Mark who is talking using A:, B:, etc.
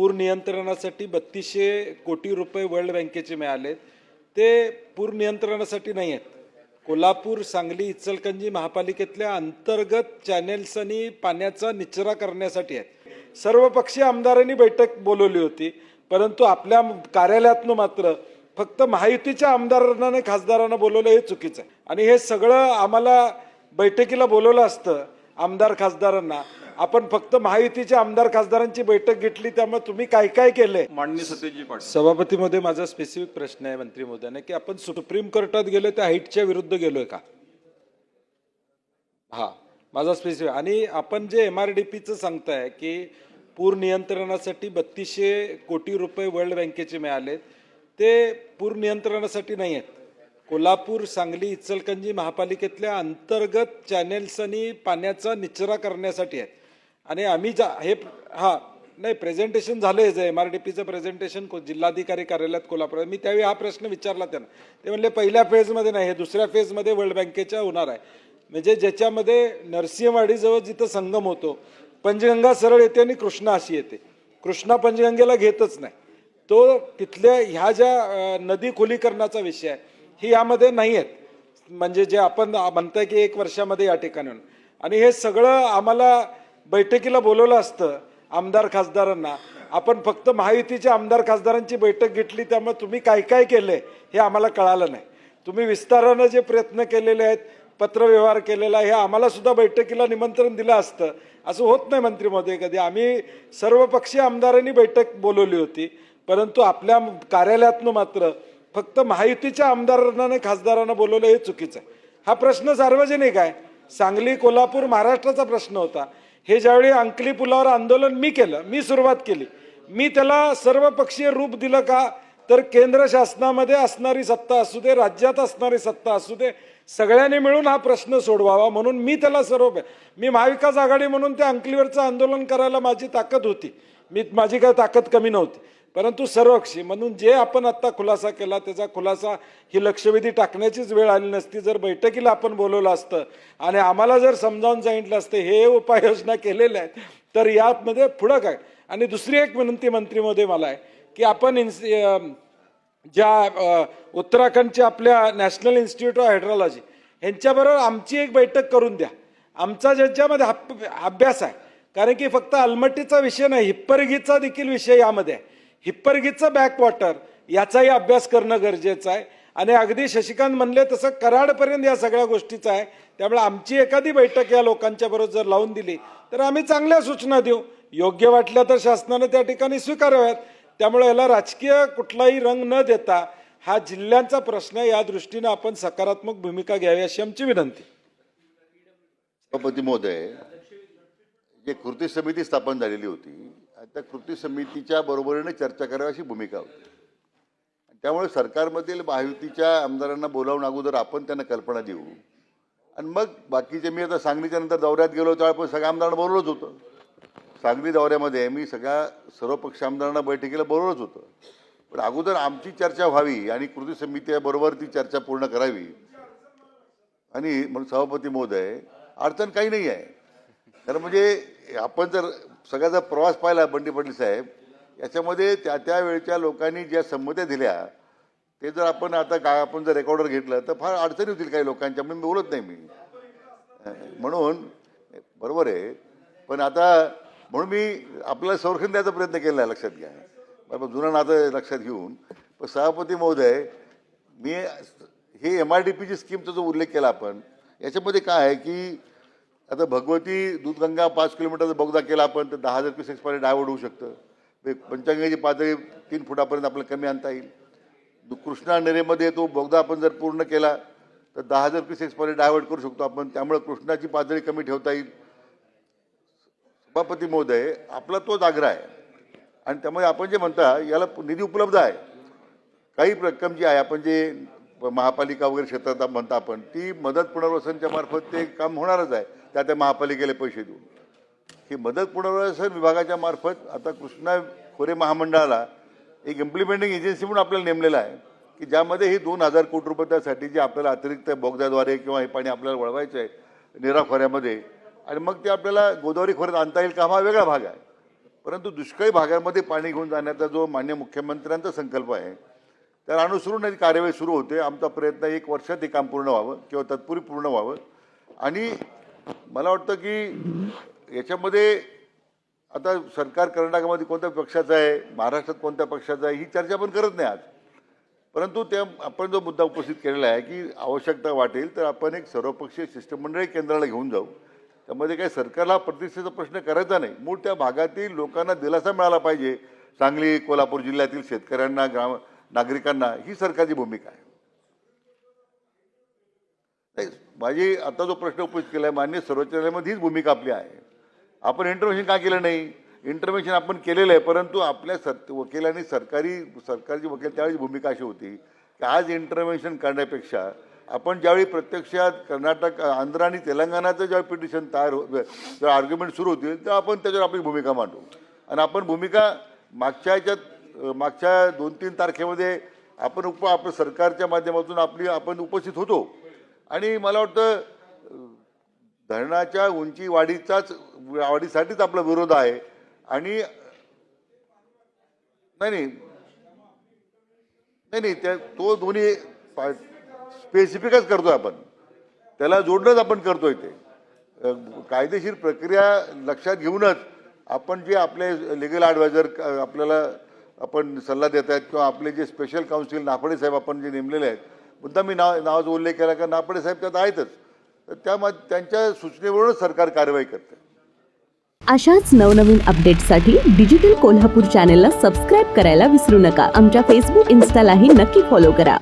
A: पूर नियंत्रणासाठी बत्तीसशे कोटी रुपये वर्ल्ड बँकेचे मिळाले ते पूर नियंत्रणासाठी नाही आहेत. कोल्हापूर सांगली इचलकंजी महापालिकेतल्या अंतर्गत चॅनेल्स आणि पाण्याचा निचरा करण्यासाठी आहेत. सर्वपक्षीय आमदारांनी बैठक बोलवली होती परंतु आपल्या कार्यालयातनं मात्र फक्त महायुतीच्या आमदारांना आणि खासदारांना बोलवलं हे चुकीचं आहे. आणि हे सगळं आम्हाला बैठकीला बोलवलं असतं. आमदार खासदारांना. आपण फक्त महायुतीच्या आमदार खासदारांची बैठक घेतली त्यामुळे तुम्ही काय काय केलंय?
B: माननीय सत्यजी पाटील.
A: सभापतीमध्ये माझा स्पेसिफिक प्रश्न आहे मंत्री महोदयाने की आपण सुप्रीम कोर्टात गेलो त्या हाईटच्या विरुद्ध गेलोय का? हा माझा स्पेसिफिक आणि आपण जे एम आर डी पीचं सांगताय की पूर नियंत्रणासाठी बत्तीसशे कोटी रुपये वर्ल्ड बँकेचे मिळाले ते पूर नियंत्रणासाठी नाही आहेत कोल्हापूर सांगली इचलकंजी महापालिकेतल्या अंतर्गत चॅनेल्सनी पाण्याचा निचरा करण्यासाठी आहेत. आणि आम्ही जा हे हा नाही प्रेझेंटेशन झालं आहे एम आर डी पीचं प्रेझेंटेशन जिल्हाधिकारी कार्यालयात कोल्हापूर मी त्यावेळी हा प्रश्न विचारला त्यांना. ते म्हणले पहिल्या फेजमध्ये नाही हे दुसऱ्या फेजमध्ये वर्ल्ड बँकेच्या होणार आहे. म्हणजे ज्याच्यामध्ये नरसिंहवाडीजवळ जिथं संगम होतो पंचगंगा सरळ येते आणि कृष्णा अशी येते. कृष्णा पंचगंगेला घेतच नाही. तो तिथल्या ह्या ज्या नदी खोलीकरणाचा विषय आहे ही यामध्ये नाही आहेत म्हणजे जे आपण म्हणताय की एक वर्षामध्ये या ठिकाणी आणि हे सगळं आम्हाला बैठकीला बोलवलं असतं आमदार खासदारांना. आपण फक्त महायुतीच्या आमदार खासदारांची बैठक घेतली त्यामुळे तुम्ही काय काय केलंय हे आम्हाला कळालं नाही. तुम्ही विस्तारानं जे प्रयत्न केलेले आहेत पत्रव्यवहार केलेला आहे हे आम्हाला सुद्धा बैठकीला निमंत्रण दिलं असतं. असं होत नाही मंत्री महोदय कधी. आम्ही सर्वपक्षीय आमदारांनी बैठक बोलवली होती. परंतु आपल्या कार्यालयातनं मात्र फक्त महायुतीच्या आमदारांना आणि खासदारांना बोलवलं हे चुकीचं आहे. हा प्रश्न सार्वजनिक आहे. सांगली कोल्हापूर महाराष्ट्राचा प्रश्न होता. हे ज्यावेळी अंकली पुलावर आंदोलन मी केलं मी सुरुवात केली. मी त्याला सर्वपक्षीय रूप दिलं का? तर केंद्र शासनामध्ये असणारी सत्ता असू दे राज्यात असणारी सत्ता असू दे सगळ्यांनी मिळून हा प्रश्न सोडवावा म्हणून मी त्याला सर्व मी महाविकास आघाडी म्हणून त्या अंकलीवरचं आंदोलन करायला माझी ताकद होती. मी माझी काय ताकद कमी नव्हती. परंतु सर्वक्षी म्हणून जे आपण आत्ता खुलासा केला त्याचा खुलासा ही लक्षवेधी टाकण्याचीच वेळ आली नसती. जर बैठकीला आपण बोलवलं असतं आणि आम्हाला जर समजावून सांगितलं असतं हे उपाययोजना केलेल्या आहेत तर यामध्ये पुढं काय आणि दुसरी एक विनंती मंत्रीमध्ये मला आहे की आपण इन्स ज्या उत्तराखंडच्या आपल्या नॅशनल इन्स्टिट्यूट ऑफ हायड्रॉलॉजी ह्यांच्याबरोबर आमची एक बैठक करून द्या. आमचा ज्याच्यामध्ये अभ्यास आहे. कारण की फक्त अलमट्टीचा विषय नाही हिप्परगीचा देखील विषय यामध्ये आहे. हिप्परगीचं बॅकवॉटर याचाही अभ्यास करणं गरजेचं आहे. आणि अगदी शशिकांत म्हणले तसं कराडपर्यंत या सगळ्या गोष्टीचं आहे. त्यामुळे आमची एखादी बैठक या लोकांच्या बरोबर जर लावून दिली तर आम्ही चांगल्या सूचना देऊ. योग्य वाटल्या तर शासनानं त्या ठिकाणी स्वीकाराव्यात. त्यामुळे याला राजकीय कुठलाही रंग न देता हा जिल्ह्यांचा प्रश्न आहे या दृष्टीनं आपण सकारात्मक भूमिका घ्यावी अशी आमची विनंती.
C: सभापती महोदय जे कृती समिती स्थापन झालेली होती त्या कृती समितीच्या बरोबरीने चर्चा करावी अशी भूमिका होती. त्यामुळे सरकारमधील महायुतीच्या आमदारांना बोलावून अगोदर आपण त्यांना कल्पना देऊ. आणि मग बाकीचे मी आता सांगलीच्या नंतर दौऱ्यात गेलो त्यावेळी पण सगळ्या आमदारांना बोलवलंच होतं. सांगली दौऱ्यामध्ये मी सगळ्या सर्व पक्ष आमदारांना बैठकीला बोलवलंच होतं. पण अगोदर आमची चर्चा व्हावी आणि कृती समितीबरोबर ती चर्चा पूर्ण करावी. आणि म्हणून सभापती महोदय अडचण काही नाही आहे. कारण म्हणजे आपण जर सगळ्याचा प्रवास पाहिला बंडी पाटील साहेब. याच्यामध्ये त्या त्या वेळच्या लोकांनी ज्या संमत्या दिल्या ते जर आपण आता काय आपण जर रेकॉर्डर घेतलं तर फार अडचणी होतील काही लोकांच्या. म्हणून मी बोलत नाही मी. म्हणून बरोबर आहे. पण आता म्हणून मी आपल्याला संरक्षण द्यायचा प्रयत्न केला आहे लक्षात घ्या. बरोबर जुनं नातं लक्षात घेऊन. पण सभापती महोदय मी हे एम आर डी पीची स्कीमचा जो उल्लेख केला आपण याच्यामध्ये काय आहे की आता भगवती दूधगंगा पाच किलोमीटरचा बोगदा केला आपण तर दहा हजार क्युसेक्स पाणी डायवर्ट होऊ शकतं. म्हणजे ते पातळी तीन फुटापर्यंत आपल्याला कमी आणता येईल. दु- कृष्णा नरेमध्ये तो बोगदा आपण जर पूर्ण केला तर दहा हजार क्युसेक्स पाणी डायवर्ट करू शकतो आपण. त्यामुळे कृष्णाची पातळी कमी ठेवता येईल. सभापती महोदय आपला तोच आग्रह आहे. आणि त्यामुळे आपण जे म्हणता याला निधी उपलब्ध आहे. काही रक्कम जी आहे आपण जे महापालिका वगैरे क्षेत्रात म्हणता आपण ती मदत पुनर्वसनच्या मार्फत ते काम होणारच आहे. त्या त्या महापालिकेला पैसे देऊन. ही मदत पुनर्वसन विभागाच्या मार्फत. आता कृष्णा खोरे महामंडळाला एक इम्प्लिमेंटिंग एजन्सी म्हणून आपल्याला नेमलेलं आहे की ज्यामध्ये ही दोन हजार कोटी रुपये त्यासाठी जे आपल्याला अतिरिक्त बोगद्याद्वारे किंवा हे पाणी आपल्याला वळवायचं आहे निरा खोऱ्यामध्ये आणि मग ते आपल्याला गोदावरी खोऱ्यात आणता येईल का? हा वेगळा भाग आहे. परंतु दुष्काळी भागामध्ये पाणी घेऊन जाण्याचा जो मान्य मुख्यमंत्र्यांचा संकल्प आहे त्याला अनुसरून ही कार्यवाही सुरू होते. आमचा प्रयत्न एक वर्षात हे काम पूर्ण व्हावं किंवा तत्पूर्वी पूर्ण व्हावं. आणि मला वाटतं की याच्यामध्ये आता सरकार कर्नाटकामध्ये कोणत्या पक्षाचं आहे महाराष्ट्रात कोणत्या पक्षाचं आहे ही चर्चा आपण करत नाही आज. परंतु त्या आपण जो मुद्दा उपस्थित केलेला आहे की आवश्यकता वाटेल तर आपण एक सर्वपक्षीय शिष्टमंडळ केंद्राला घेऊन जाऊ. त्यामध्ये काही सरकारला प्रतिष्ठेचा प्रश्न करायचा नाही. मूळ त्या भागातील लोकांना दिलासा मिळाला पाहिजे. सांगली कोल्हापूर जिल्ह्यातील शेतकऱ्यांना ग्राम नागरिकांना ही सरकारची भूमिका आहे नाही माझी आता जो प्रश्न उपस्थित केला आहे मान्य सर्वोच्च न्यायालयामध्ये हीच भूमिका आपली आहे. आपण इंटरव्हेन्शन का केलं नाही? इंटरव्हेन्शन आपण केलेलं आहे परंतु आपल्या सर वकिलांनी सरकारी सरकारची वकील त्यावेळी भूमिका अशी होती की आज इंटरव्हेन्शन करण्यापेक्षा आपण ज्यावेळी प्रत्यक्षात कर्नाटक आंध्र आणि तेलंगणाचं ज्यावेळी पिटिशन तयार हो जेव्हा आर्ग्युमेंट सुरू होतील तेव्हा आपण त्याच्यावर आपली भूमिका मांडू. आणि आपण भूमिका मागच्या याच्यात मागच्या दोन तीन तारखेमध्ये आपण उप आपल्या सरकारच्या माध्यमातून आपली आपण उपस्थित होतो. आणि मला वाटतं धरणाच्या उंची वाढीचाच वाढीसाठीच आपला विरोध आहे. आणि नाही नाही. नाही नाही त्या तो दोन्ही स्पेसिफिकच करतोय आपण. त्याला जोडणंच आपण करतोय ते. कायदेशीर प्रक्रिया लक्षात घेऊनच आपण जे आपले लिगल ॲडवायझर आपल्याला आपण सल्ला देत आहेत किंवा आपले जे स्पेशल काउन्सिल नाफडे साहेब आपण जे नेमलेले आहेत मुद्दा मी नाव नावाचा उल्लेख केला का नापडे साहेब त्यात आहेतच. तर त्या त्यांच्या सूचनेवरूनच सरकार कारवाई करते.
B: अशाच नवनवीन अपडेटसाठी डिजिटल कोल्हापूर चॅनेलला सबस्क्राईब करायला विसरू नका. आमच्या फेसबुक इन्स्टालाही नक्की फॉलो करा.